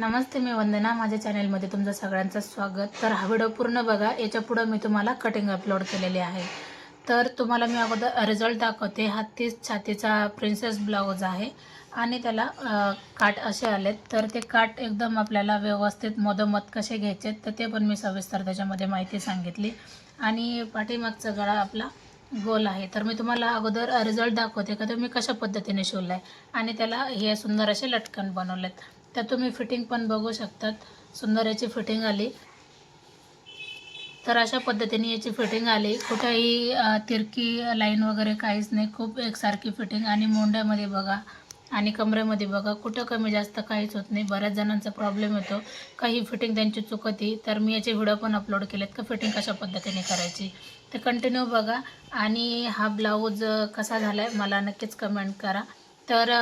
नमस्ते मी वंदना. माझ्या चॅनेलमध्ये तुमचं सगळ्यांचं स्वागत. तर हा व्हिडिओ पूर्ण बघा. याच्या पुढं मी तुम्हाला कटिंग अपलोड केलेली आहे. तर तुम्हाला मी अगोदर रिझल्ट दाखवते. हा तीस छातीचा प्रिन्सेस ब्लाऊज आहे आणि त्याला काट असे आलेत. तर ते काट एकदम आपल्याला व्यवस्थित मधोमध कसे घ्यायचे तर ते पण मी सविस्तर त्याच्यामध्ये माहिती सांगितली. आणि पाठीमागचा गळा आपला गोल आहे. तर मी तुम्हाला अगोदर रिझल्ट दाखवते का तुम्ही कशा पद्धतीने शिवला आहे आणि त्याला हे सुंदर असे लटकन बनवलेत. तर तुम्ही फिटिंग पण बघू शकतात. सुंदर याची फिटिंग आली. तर अशा पद्धतीने याची फिटिंग आली. कुठेही तिरकी लाईन वगैरे काहीच नाही. खूप एकसारखी फिटिंग आणि मोंड्यामध्ये बघा. आणि कमरेमध्ये बघा. कुठं कमी जास्त काहीच होत नाही. बऱ्याच जणांचा प्रॉब्लेम येतो. काही फिटिंग त्यांची चुकती तर मी याचे व्हिडिओ पण अपलोड केलेत का फिटिंग कशा पद्धतीने करायची. तर कंटिन्यू बघा. आणि हा ब्लाऊज कसा झाला आहे मला नक्कीच कमेंट करा. तर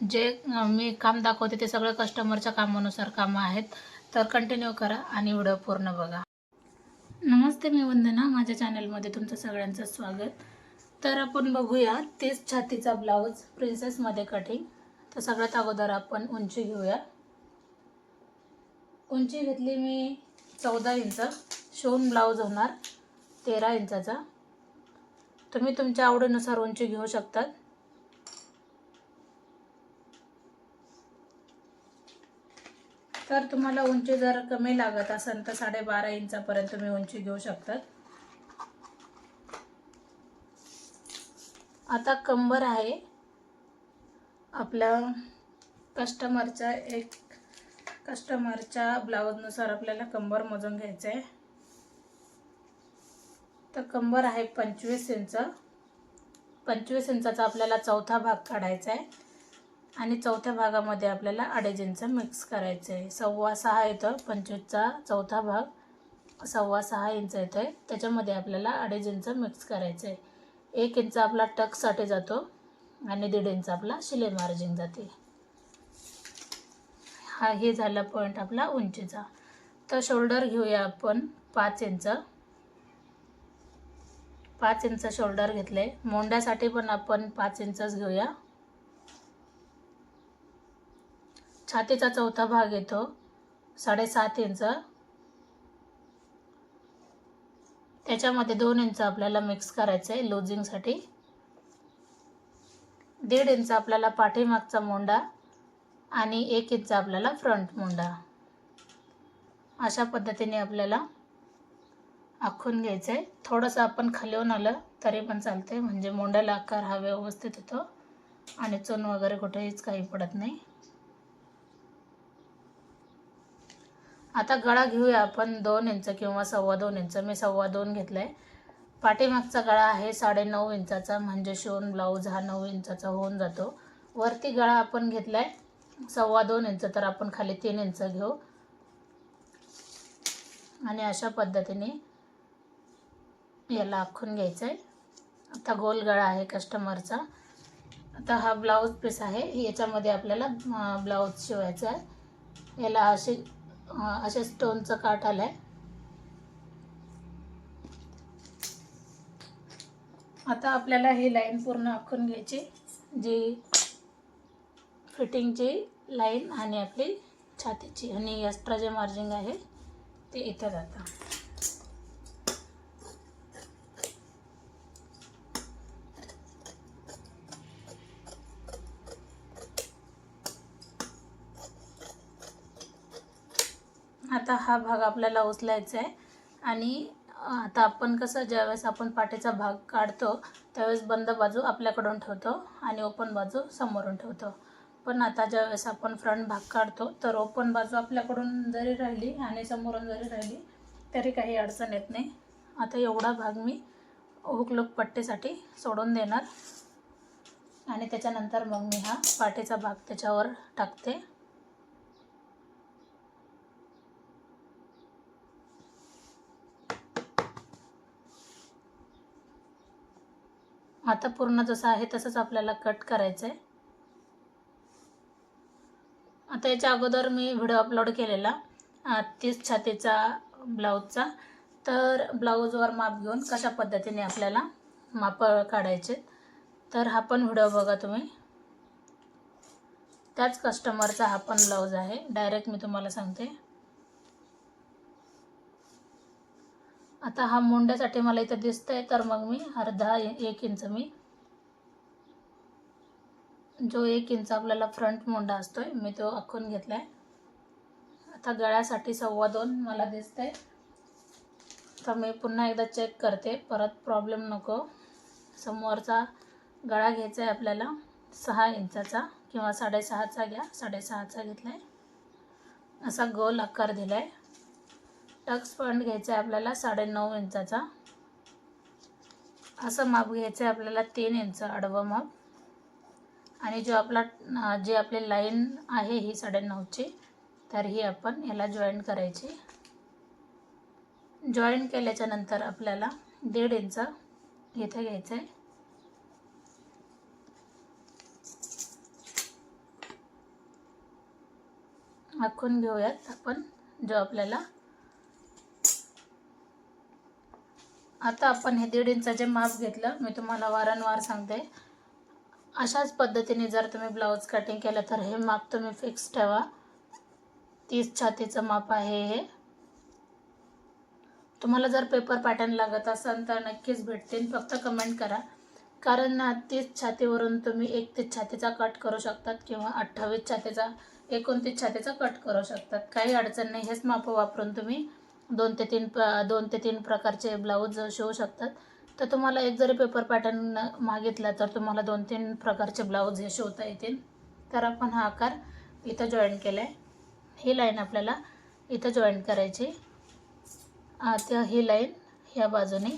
जे मी काम दाखवते ते सगळं कस्टमरच्या कामानुसार कामं आहेत. तर कंटिन्यू करा आणि व्हिडिओ पूर्ण बघा. नमस्ते मी वंदना. माझ्या चॅनलमध्ये तुमचं सगळ्यांचं स्वागत. तर आपण बघूया तेच छातीचा ब्लाऊज प्रिन्सेसमध्ये कटिंग तर सगळ्यात अगोदर आपण उंची घेऊया. उंची घेतली मी चौदा इंच. शिवून ब्लाऊज होणार तेरा इंचाचा. तुम्ही तुमच्या आवडीनुसार उंची घेऊ शकतात. तर तुम्हाला उंची जर कमी लागत असेल तर साडेबारा इंचापर्यंत तुम्ही उंची घेऊ शकतात. आता कंबर आहे. आपल्या कस्टमरच्या एक कस्टमरच्या ब्लाऊजनुसार आपल्याला कंबर मोजून घ्यायचं आहे तर कंबर आहे पंचवीस इंच. पंचवीस इंचाचा आपल्याला चौथा भाग काढायचा आहे आणि चौथ्या भागामध्ये आपल्याला अडीच इंच मिक्स करायचं आहे. सव्वा सहा येतं पंचवीसचा चौथा भाग सव्वा सहा इंच येतो आहे त्याच्यामध्ये आपल्याला अडीच इंच मिक्स करायचं आहे एक इंच आपला टकसाठी जातो आणि दीड इंच आपला शिलाई मार्जिन जाते. हा हे झाला पॉईंट आपला उंचीचा. तर शोल्डर घेऊया आपण पाच इंच. पाच इंच शोल्डर घेतले मोंड्यासाठी पण आपण पाच इंचच घेऊया. छातीचा चौथा भाग येतो. साडेसात इंच. त्याच्यामध्ये दोन इंच आपल्याला मिक्स करायचं आहे लुझिंगसाठी दीड इंच आपल्याला पाठीमागचा मोंडा आणि एक इंच आपल्याला फ्रंट मोंडा. अशा पद्धतीने आपल्याला आखून घ्यायचं आहे थोडंसं आपण खालीवून आलं तरी पण चालते म्हणजे मोंड्याला आकार हा व्यवस्थित येतो आणि चून वगैरे कुठेहीच काही पडत नाही. आता गळा घेऊया आपण दोन इंच किंवा सव्वा दोन इंच. मी सव्वा दोन घेतला आहे पाठीमागचा गळा आहे साडेनऊ इंचाचा म्हणजे शिवून ब्लाऊज हा नऊ इंचाचा होऊन जातो. वरती गळा आपण घेतला आहे सव्वा दोन इंच तर आपण खाली तीन इंच घेऊ. आणि अशा पद्धतीने याला आखून घ्यायचं आहे आता गोल गळा आहे कस्टमरचा. आता हा ब्लाऊज पीस आहे. याच्यामध्ये आपल्याला ब्लाऊज शिवायचा आहे. याला अशी अशा स्टोनचं काठ आलं आहे आता आपल्याला ही लाईन पूर्ण आखून घ्यायची जी फिटिंगची लाईन आणि आपली छातीची आणि एक्स्ट्रा जे मार्जिंग आहे ते इथं जातं. आता हा भाग आपल्याला उचलायचा आहे आणि आता आपण कसं ज्यावेळेस आपण पाठीचा भाग काढतो त्यावेळेस बंद बाजू आपल्याकडून ठेवतो आणि ओपन बाजू समोरून ठेवतो. पण आता ज्यावेळेस आपण फ्रंट भाग काढतो तर ओपन बाजू आपल्याकडून जरी राहिली आणि समोरून जरी राहिली तरी काही अडचण येत नाही. आता एवढा भाग मी हुकलूक पट्टीसाठी सोडून देणार. आणि त्याच्यानंतर मग मी हा पाठीचा भाग त्याच्यावर टाकते. आता पूर्ण जसं आहे तसंच आपल्याला कट करायचं आहे आता याच्या अगोदर मी व्हिडिओ अपलोड केलेला तीस छातीचा ब्लाऊजचा तर ब्लाऊजवर माप घेऊन कशा पद्धतीने आपल्याला माप काढायचे तर हा पण व्हिडिओ बघा तुम्ही. त्याच कस्टमरचा हा पण ब्लाऊज आहे. डायरेक्ट मी तुम्हाला सांगते. आता हा मुंड्यासाठी मला इथं दिसतंय तर मग मी अर्धा एक इंच मी जो एक इंच आपल्याला फ्रंट मुंडा असतो आहे मी तो आखून घेतला आहे आता गळ्यासाठी सव्वा दोन मला दिसतंय. तर मी पुन्हा एकदा चेक करते परत प्रॉब्लेम नको. समोरचा गळा घ्यायचा आहे आपल्याला सहा इंचाचा किंवा साडेसहाचा घ्या साडेसहाचा घेतला आहे असा गोल आकार दिला आहे टक्स पॉईंट घ्यायचा आहे आपल्याला साडेनऊ इंचाचा. असं माप घ्यायचं आहे आपल्याला तीन इंच आडवं माप. आणि जो आपला जे जी आपली लाईन आहे ही साडेनऊची तर ही आपण याला जॉईन करायची. जॉईन केल्याच्यानंतर आपल्याला दीड इंच इथे घ्यायचं आहे. आखून घेऊयात आपण जो आपल्याला आता आपण हे दीड इंचाचे माप घेतलं. मी तुम्हाला वारंवार सांगते. अशाच पद्धतीने जर तुम्ही ब्लाऊज कटिंग केलं तर हे माप तुम्ही फिक्स ठेवा. तीस छातीचं माप आहे हे. तुम्हाला जर पेपर पॅटर्न लागत असेल तर नक्कीच भेटतील. फक्त कमेंट करा. कारण ना तीस छातीवरून तुम्ही एकतीस छातीचा कट करू शकतात किंवा अठ्ठावीस छातीचा एकोणतीस छातीचा कट करू शकतात. काही अडचण नाही. हेच माप वापरून तुम्ही दोन ते तीन प दोन ते तीन प्रकारचे ब्लाऊज शिवू शकतात. तर तुम्हाला एक जरी पेपर पॅटर्न मागितला तर तुम्हाला दोन तीन प्रकारचे ब्लाऊज हे शिवता येतील. तर आपण हा आकार इथं जॉईन केला आहे ही लाईन आपल्याला इथं जॉईन करायची. आता ही लाईन ह्या बाजूने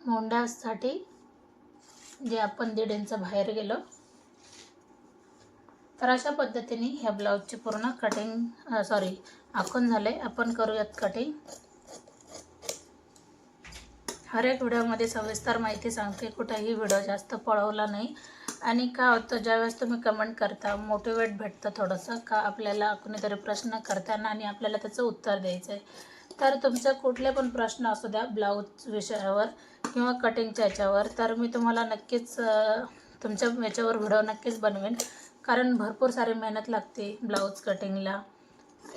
मोंड्यासाठी जे आपण दीड इंच बाहेर गेलो तर अशा पद्धतीने ह्या ब्लाऊजची पूर्ण कटिंग सॉरी आखून झाले. आपण करूयात कटिंग हर एक व्हिडिओमध्ये सविस्तर माहिती सांगते. कुठेही व्हिडिओ जास्त पळवला नाही. आणि का होतं ज्यावेळेस तुम्ही कमेंट करता मोटिवेट भेटतं थोडंसं का आपल्याला कुणीतरी प्रश्न करताना आणि आपल्याला त्याचं उत्तर द्यायचं आहे तर तुमचा कुठले पण प्रश्न असू द्या ब्लाऊज विषयावर किंवा कटिंगच्या याच्यावर तर मी तुम्हाला नक्कीच तुमच्या याच्यावर व्हिडिओ नक्कीच बनवेन. कारण भरपूर सारी मेहनत लागते ब्लाऊज कटिंगला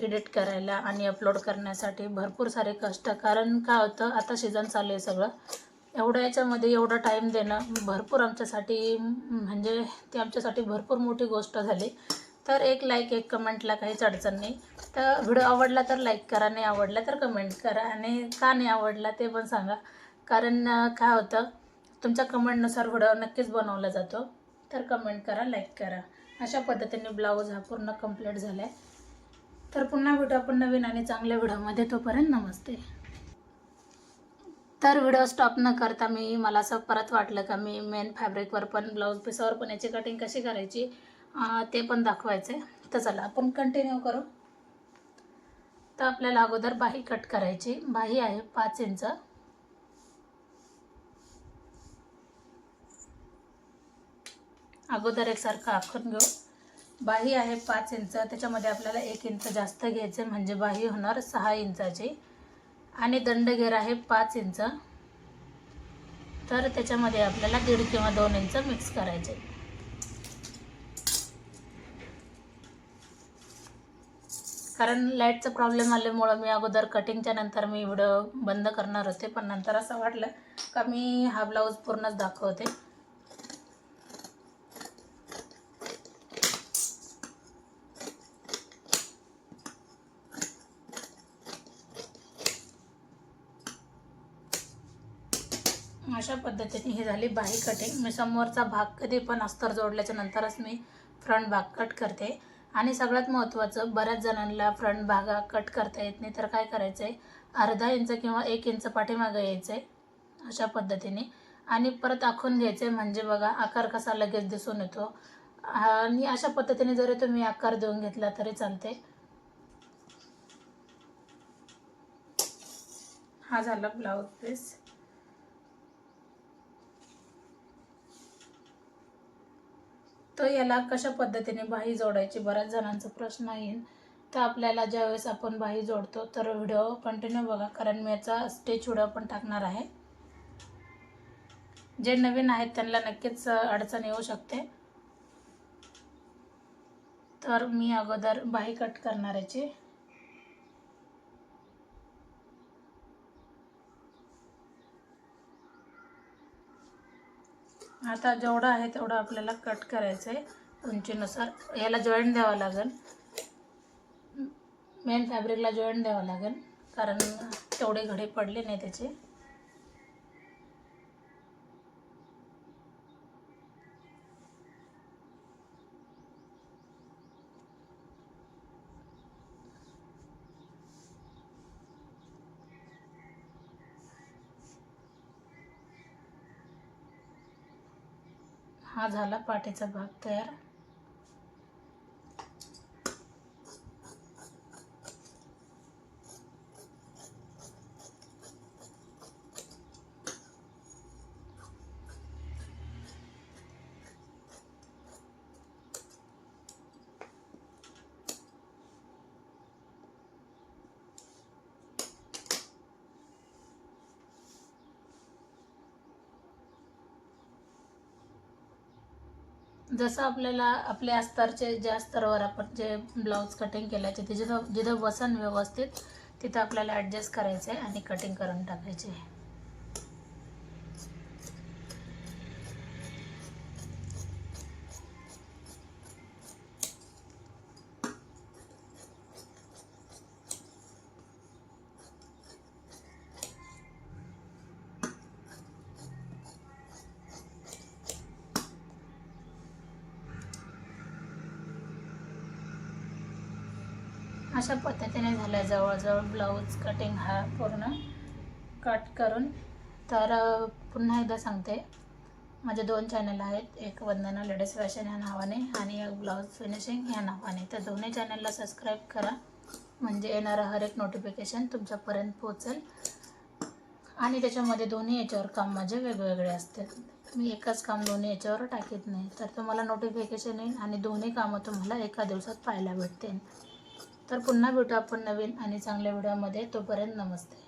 एडिट करायला आणि अपलोड करण्यासाठी. भरपूर सारे कष्ट कारण काय होतं आता सीझन चालू आहे सगळं. एवढ्या याच्यामध्ये एवढा टाईम देणं भरपूर आमच्यासाठी म्हणजे ती आमच्यासाठी भरपूर मोठी गोष्ट झाली. तर एक लाईक एक कमेंटला काहीच अडचण नाही. तर व्हिडिओ आवडला तर लाईक करा नाही आवडला तर कमेंट करा आणि का नाही आवडला ते पण सांगा. कारण काय होतं तुमच्या कमेंटनुसार व्हिडिओ नक्कीच बनवला जातो. तर कमेंट करा लाईक करा. अशा पद्धतीने ब्लाऊज हा पूर्ण कंप्लीट झाला आहे तर पुन्हा भेटू आपण नवीन आणि चांगल्या व्हिडिओमध्ये. तोपर्यंत नमस्ते. तर व्हिडिओ स्टॉप न करता मी मला असं परत वाटलं का मी मेन फॅब्रिकवर पण ब्लाऊज पिसावर पण याची कटिंग कशी करायची ते पण दाखवायचं आहे तर चला आपण कंटिन्यू करू. तर आपल्याला अगोदर बाही कट करायची. बाही आहे पाच इंच. अगोदर एकसारखं आखून घेऊ. बाही आहे पाच इंच त्याच्यामध्ये आपल्याला एक इंच जास्त घ्यायचे म्हणजे बाही होणार सहा इंचाची. आणि दंडघेर आहे पाच इंच. तर त्याच्यामध्ये आपल्याला दीड किंवा दोन इंच मिक्स करायचे. कारण लाईटचा प्रॉब्लेम आल्यामुळं मी अगोदर कटिंगच्या नंतर मी व्हिडिओ बंद करणार होते पण नंतर असं वाटलं का मी हा ब्लाऊज पूर्णच दाखवते. अशा पद्धतीने ही झाली. बाही कटिंग मी समोरचा भाग कधी पण अस्तर जोडल्याच्या नंतरच मी फ्रंट भाग कट करते. आणि सगळ्यात महत्त्वाचं बऱ्याच जणांना फ्रंट भाग कट करता येत नाही तर काय करायचं आहे अर्धा इंच किंवा एक इंच पाठीमागं यायचं आहे अशा पद्धतीने. आणि परत आखून घ्यायचं आहे म्हणजे बघा आकार कसा लगेच दिसून येतो. आणि अशा पद्धतीने जरी तुम्ही आकार देऊन घेतला तरी चालते हा झाला ब्लाऊज पीस तर याला कशा पद्धतीने बाही जोडायची? बऱ्याच जणांचा प्रश्न येईल. तर आपल्याला ज्यावेळेस आपण बाही जोडतो तर व्हिडिओ कंटिन्यू बघा कारण मी याचा स्टेच व्हिडिओ पण टाकणार आहे. जे नवीन आहेत त्यांना नक्कीच अडचण येऊ शकते. तर मी अगोदर बाही कट करणार याची. आता जेवढं आहे तेवढं आपल्याला कट करायचं आहे उंचीनुसार. याला जॉईंट द्यावं लागेल. मेन फॅब्रिकला जॉईंट द्यावं लागेल. कारण तेवढे घडे पडले नाही त्याचे. हा झाला पाठीचा भाग तयार. जसं आपल्याला आपल्या अस्तरचे ज्या अस्तरवर आपण जे ब्लाऊज कटिंग केल्याचे ते जिथं जिथं वसन व्यवस्थित तिथं आपल्याला ॲडजस्ट करायचं आहे आणि कटिंग करून टाकायचे आहे अशा पद्धतीने झालं. जवळजवळ ब्लाऊज कटिंग हा पूर्ण कट करून. तर पुन्हा एकदा सांगते. माझे दोन चॅनल आहेत. एक वंदना लेडीज फॅशन ह्या नावाने आणि एक ब्लाऊज फिनिशिंग ह्या नावाने. तर दोन्ही चॅनलला सबस्क्राईब करा. म्हणजे येणारं हर एक नोटिफिकेशन तुमच्यापर्यंत पोहोचेल. आणि त्याच्यामध्ये दोन्ही याच्यावर काम माझे वेगवेगळे असतात मी एकच काम दोन्ही याच्यावर टाकत नाही. तर तुम्हाला नोटिफिकेशन येईल आणि दोन्ही कामं तुम्हाला एका दिवसात पाहायला भेटतील. तर पुन्हा भेटू आपण नवीन आणि चांगल्या व्हिडिओमध्ये. तोपर्यंत नमस्ते.